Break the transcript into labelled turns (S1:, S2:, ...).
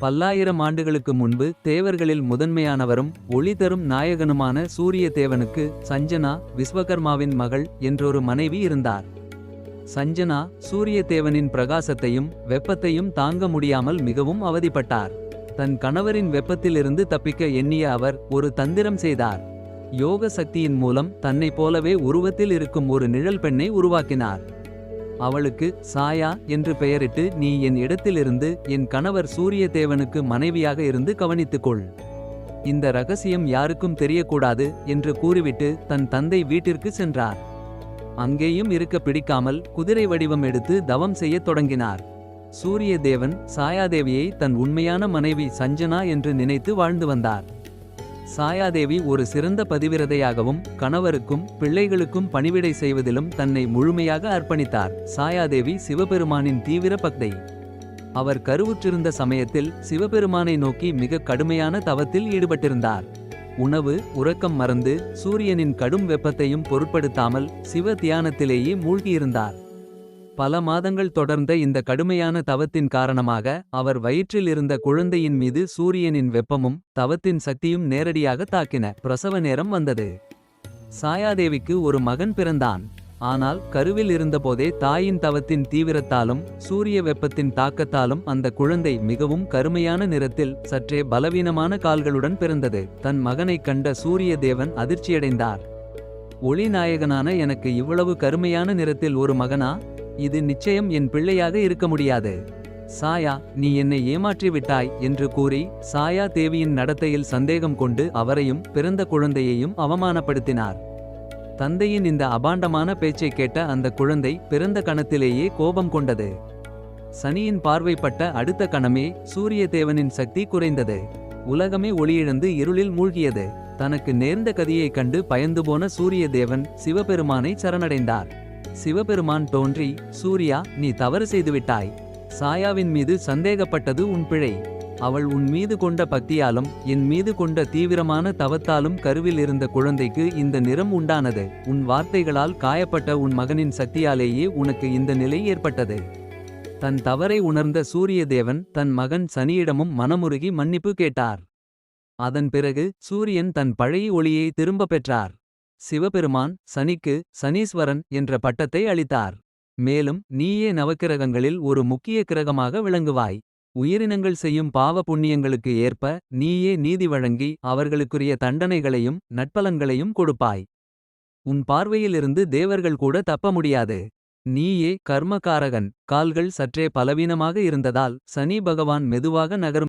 S1: பல்லாயிரம் ஆண்டுகளுக்கு முன்பு தேவர்களில் முதன்மையானவரும் ஒளி தரும் நாயகனுமான சூரிய தேவனுக்கு சஞ்சனா விஸ்வகர்மாவின் மகள் என்றொரு மனைவி இருந்தார். சஞ்சனா சூரிய தேவனின் பிரகாசத்தையும் வெப்பத்தையும் தாங்க முடியாமல் மிகவும் அவதிப்பட்டார். தன் கணவரின் வெப்பத்திலிருந்து தப்பிக்க எண்ணிய அவர் ஒரு தந்திரம் செய்தார். யோக சக்தியின் மூலம் தன்னைப் போலவே உருவத்தில் இருக்கும் ஒரு நிழல் பெண்ணை உருவாக்கினார். அவளுக்கு சாயா என்று பெயரிட்டு நீ என் இடத்திலிருந்து என் கணவர் சூரிய தேவனுக்கு மனைவியாக இருந்து கவனித்துக்கொள். இந்த ரகசியம் யாருக்கும் தெரியக்கூடாது என்று கூறிவிட்டு தன் தந்தை வீட்டிற்கு சென்றார். அங்கேயும் இருக்க பிடிக்காமல் குதிரை வடிவம் எடுத்து தவம் செய்யத் தொடங்கினார். சூரிய தேவன் சாயாதேவியை தன் உண்மையான மனைவி சஞ்சனா என்று நினைத்து வாழ்ந்து வந்தார். சாயாதேவி ஒரு சிறந்த பதிவிரதையாகவும் கணவருக்கும் பிள்ளைகளுக்கும் பணிவிடை செய்வதிலும் தன்னை முழுமையாக அர்ப்பணித்தார். சாயாதேவி சிவபெருமானின் தீவிர பக்தை. அவர் கருவுற்றிருந்த சமயத்தில் சிவபெருமானை நோக்கி மிக கடுமையான தவத்தில் ஈடுபட்டிருந்தார். உணவு உறக்கம் மறந்து சூரியனின் கடும் வெப்பத்தையும் பொருட்படுத்தாமல் சிவ தியானத்திலேயே மூழ்கியிருந்தார். பல மாதங்கள் தொடர்ந்த இந்த கடுமையான தவத்தின் காரணமாக அவர் வயிற்றில் இருந்த குழந்தையின் மீது சூரியனின் வெப்பமும் தவத்தின் சக்தியும் நேரடியாக தாக்கின. பிரசவ நேரம் வந்தது. சாயாதேவிக்கு ஒரு மகன் பிறந்தான். ஆனால் கருவில் இருந்தபோதே தாயின் தவத்தின் தீவிரத்தாலும் சூரிய வெப்பத்தின் தாக்கத்தாலும் அந்த குழந்தை மிகவும் கருமையான நிறத்தில் சற்றே பலவீனமான கால்களுடன் பிறந்தது. தன் மகனைக் கண்ட சூரிய தேவன் அதிர்ச்சியடைந்தார். ஒளிநாயகனான எனக்கு இவ்வளவு கருமையான நிறத்தில் ஒரு மகனா? இது நிச்சயம் என் பிள்ளையாக இருக்க முடியாது. சாயா நீ என்னை ஏமாற்றி விட்டாய் என்று கூறி சாயா தேவியின் நடத்தையில் சந்தேகம் கொண்டு அவரையும் பிறந்த குழந்தையையும் அவமானப்படுத்தினார். தந்தையின் இந்த அபாண்டமான பேச்சைக் கேட்ட அந்த குழந்தை பிறந்த கணத்திலேயே கோபம் கொண்டது. சனியின் பார்வைப்பட்ட அடுத்த கணமே சூரிய தேவனின் சக்தி குறைந்தது. உலகமே ஒளியிழந்து இருளில் மூழ்கியது. தனக்கு நேர்ந்த கதியைக் கண்டு பயந்து போன சூரிய தேவன் சிவபெருமானை சரணடைந்தார். சிவபெருமான் தோன்றி சூர்யா நீ தவறு செய்துவிட்டாய். சாயாவின் மீது சந்தேகப்பட்டது உன் பிழை. அவள் உன் மீது கொண்ட பக்தியாலும் என் மீது கொண்ட தீவிரமான தவத்தாலும் கருவில் இருந்த குழந்தைக்கு இந்த நிறம் உண்டானது. உன் வார்த்தைகளால் காயப்பட்ட உன் மகனின் சக்தியாலேயே உனக்கு இந்த நிலை ஏற்பட்டது. தன் தவறை உணர்ந்த சூரிய தேவன் தன் மகன் சனியிடமும் மனமுருகி மன்னிப்பு கேட்டார். அதன் பிறகு சூரியன் தன் பழைய ஒளியை திரும்ப பெற்றார். சிவபெருமான் சனிக்கு சனீஸ்வரன் என்ற பட்டத்தை அளித்தார். மேலும் நீயே நவக்கிரகங்களில் ஒரு முக்கிய கிரகமாக விளங்குவாய். உயிரினங்கள் செய்யும் பாவ புண்ணியங்களுக்கு ஏற்ப நீயே நீதி வழங்கி அவர்களுக்குரிய தண்டனைகளையும் நட்பலன்களையும் கொடுப்பாய். உன் பார்வையிலிருந்து தேவர்கள் கூட தப்ப முடியாது. நீயே கர்மகாரகன் கால்கள் சற்றே பலவீனமாக இருந்ததால் சனி பகவான் மெதுவாக நகரும்